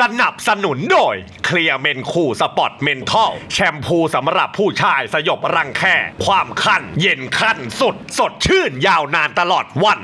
สนับสนุนโดย เคลียร์เมนคูสปอตเมนทัลแชมพูสำหรับผู้ชายสยบรังแค ความคันเย็นขั้นสุด สดชื่นยาวนานตลอดวัน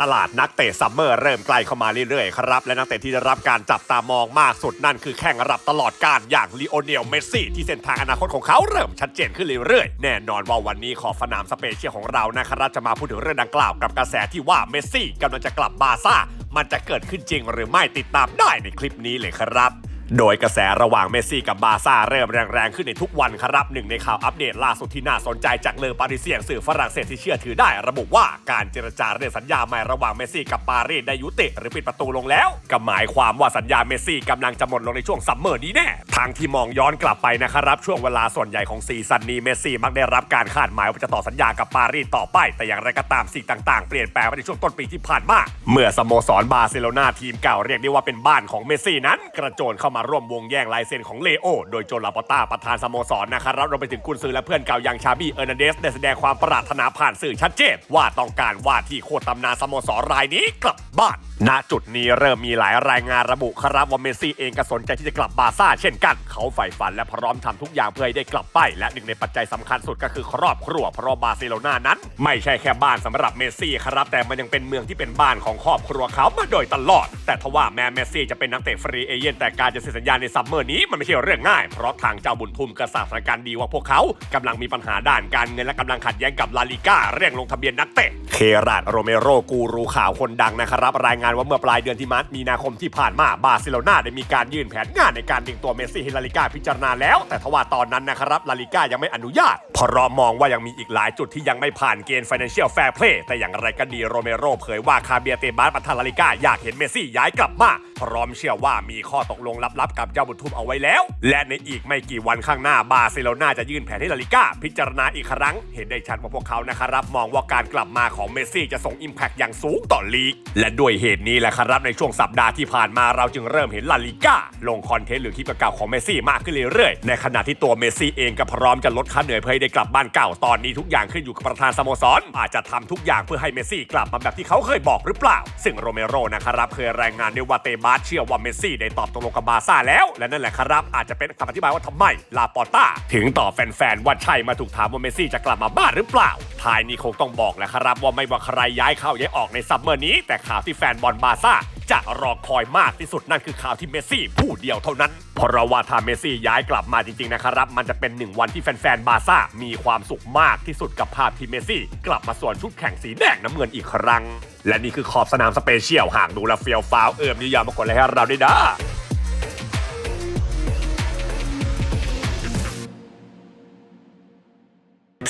ตลาดนักเตะซัมเมอร์เริ่มใกล้เข้ามาเรื่อยๆครับ และนักเตะที่ได้รับการจับตามองมากสุดนั่นคือแข่งระดับตลอดการอย่างลีโอเนลเมสซี่ที่เส้นทางอนาคตของเขาเริ่มชัดเจนขึ้นเรื่อยๆ แน่นอนว่าวันนี้ขอบสนามสเปเชียลของเรานะครับจะมาพูดถึงเรื่องดังกล่าวกับกระแสที่ว่าเมสซี่กำลังจะกลับบาซ่า มันจะเกิดขึ้นจริงหรือไม่ติดตามได้ในคลิปนี้เลยครับ โดยกระแสระหว่างเมสซี่กับบาซ่าเริ่มแรงๆขึ้นในทุกวันครับหนึ่งในข่าวอัปเดตล่าสุดที่น่าสนใจจากเลอปาริเซียงสื่อฝรั่งเศสที่เชื่อถือได้ ระบุว่าการเจรจาเรื่องสัญญาใหม่ระหว่างเมสซี่กับปารีสได้ยุติหรือปิดประตูลงแล้วก็หมายความว่าสัญญาเมสซี่กำลังจะหมดลงในช่วงซัมเมอร์นี้แน่ ทางที่มองย้อนกลับไปนะครับ ช่วงเวลาส่วนใหญ่ของซีซั่นนี้เมสซี่มักได้รับการคาดหมายว่าจะต่อสัญญากับปารีสต่อไป แต่อย่างไรก็ตามสิ่งต่างๆ เปลี่ยนแปลงไปในช่วงต้นปีที่ผ่านมา เมื่อสโมสรบาร์เซโลนาทีมเก่าเรียกได้ว่าเป็นบ้านของเมสซี่นั้น กระโจนเข้ามาร่วมวงแย่งลายเซ็นของเลโอโดยโจลาปอต้าประธานสโมสรนะครับรวมไปถึงกุนซือและเพื่อนเก่าอย่างชาบี้เอร์นันเดสได้แสดงความปรารถนาผ่านสื่อชัดเจนว่าต้องการว่าที่โคตรตำนานสโมสรรายนี้กลับบ้านณจุดนี้เริ่มมีหลายรายงานระบุครับว่าเมสซี่เองก็สนใจที่จะกลับบาร์ซ่าเช่นกัน เขาใฝ่ฝันและพร้อมทำทุกอย่างเพื่อให้ได้กลับไป และหนึ่งในปัจจัยสำคัญสุดก็คือครอบครัว เพราะบาร์เซโลนานั้น ไม่ใช่แค่บ้านสำหรับเมสซี่ครับ แต่มันยังเป็นเมืองที่เป็นบ้านของครอบครัวเขามาโดยตลอด แต่ทว่าแม้เมสซี่จะเป็นนักเตะฟรีเอเย่นแต่การจะเซ็นสัญญาในซัมเมอร์นี้มันไม่ใช่เรื่องง่าย เพราะทางเจ้าบุญทุ่มกระสาสถานการณ์ดีว่าพวกเขากำลังมีปัญหาด้านการเงินและกำลังขัดแย้งกับลาลิก้าเรื่องลงทะเบียนนักเตะ เคราดโรเมโรกูรูข่าวคนดังนะครับรายงานว่าเมื่อปลายเดือนที่มามีนาคมที่ผ่านมาบาร์เซโลนาได้มีการยื่นแผนงานในการดึงตัวเมสซี่ให้ลาลิก้าพิจารณาแล้ว แต่ทว่าตอนนั้นนะครับลาลิก้ายังไม่อนุญาตเพราะมองว่ายังมีอีกหลายจุดที่ยังไม่ผ่านเกณฑ์ financial fair play แต่อย่างไรก็ดีโรเมโรเผยว่าคาเบียเตบาสประธานลาลิก้าอยากเห็นเมสซี่ย้ายกลับมาพร้อมเชื่อว่ามีข้อตกลงลับๆกับเจ้าบุญทุ่มเอาไว้แล้ว และในอีกไม่กี่วันข้างหน้าบาร์เซโลนาจะยื่นแผนให้ลาลิก้าพิจารณาอีกครั้ง เห็นได้ชัดว่าพวกเขานะครับมองว่าการกลับมาของเมสซี่จะส่งอิมแพคอย่างสูงต่อลีก และด้วยเหตุนี้แหละครับในช่วงสัปดาห์ที่ผ่านมาเราจึงเริ่มเห็นลาลิก้าลงคอนเทนต์หรือคลิปเก่าของเมสซี่มากขึ้นเรื่อยๆ ในขณะที่ตัวเมสซี่เองก็พร้อมจะลดค่าเหนื่อยเพื่อให้ได้กลับบ้านเก่าตอนนี้ทุกอย่างขึ้นอยู่กับประธานสโมสร อาจจะทำทุกอย่างเพื่อให้เมสซี่กลับมาแบบที่เขาเคยบอกหรือเปล่า ซึ่งโรเมโรนะครับเคยรายงานด้วยว่าเตบาสเชื่อว่าเมสซี่ได้ตอบตกลงกับบาซ่าแล้ว และนั่นแหละครับอาจจะเป็นคำอธิบายว่าทำไมลาปอต้าถึงต่อแฟนๆว่าใช่มาถูกถามว่าเมสซี่จะกลับมาบ้านหรือเปล่าท้ายนี้คงต้องบอกแหละครับว่าไม่ว่าใครย้ายเข้าย้ายออกในซัมเมอร์นี้แต่ข่าวที่แฟนบอลบาร์ซ่าจะรอคอยมากที่สุดนั่นคือข่าวที่เมสซี่ผู้เดียวเท่านั้น เพราะว่าถ้าเมสซี่ย้ายกลับมาจริงๆนะครับ มันจะเป็นหนึ่งวันที่แฟนๆบาร์ซ่ามีความสุขมากที่สุดกับภาพที่เมสซี่ กลับมาสวมชุดแข่งสีแดงน้ำเงินอีกครั้ง และนี่คือขอบสนามสเปเชียลหากดูแลเฟียวฟ้าวเอิมนิยามมากดไลค์ให้เราด้วยนะ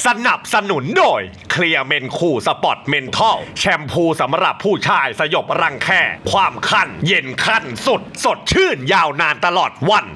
สนับสนุนโดย เคลียร์เมนคูสปอตเมนทัลแชมพูสำหรับผู้ชายสยบรังแค ความคัน เย็นขั้นสุด สดชื่นยาวนานตลอดวัน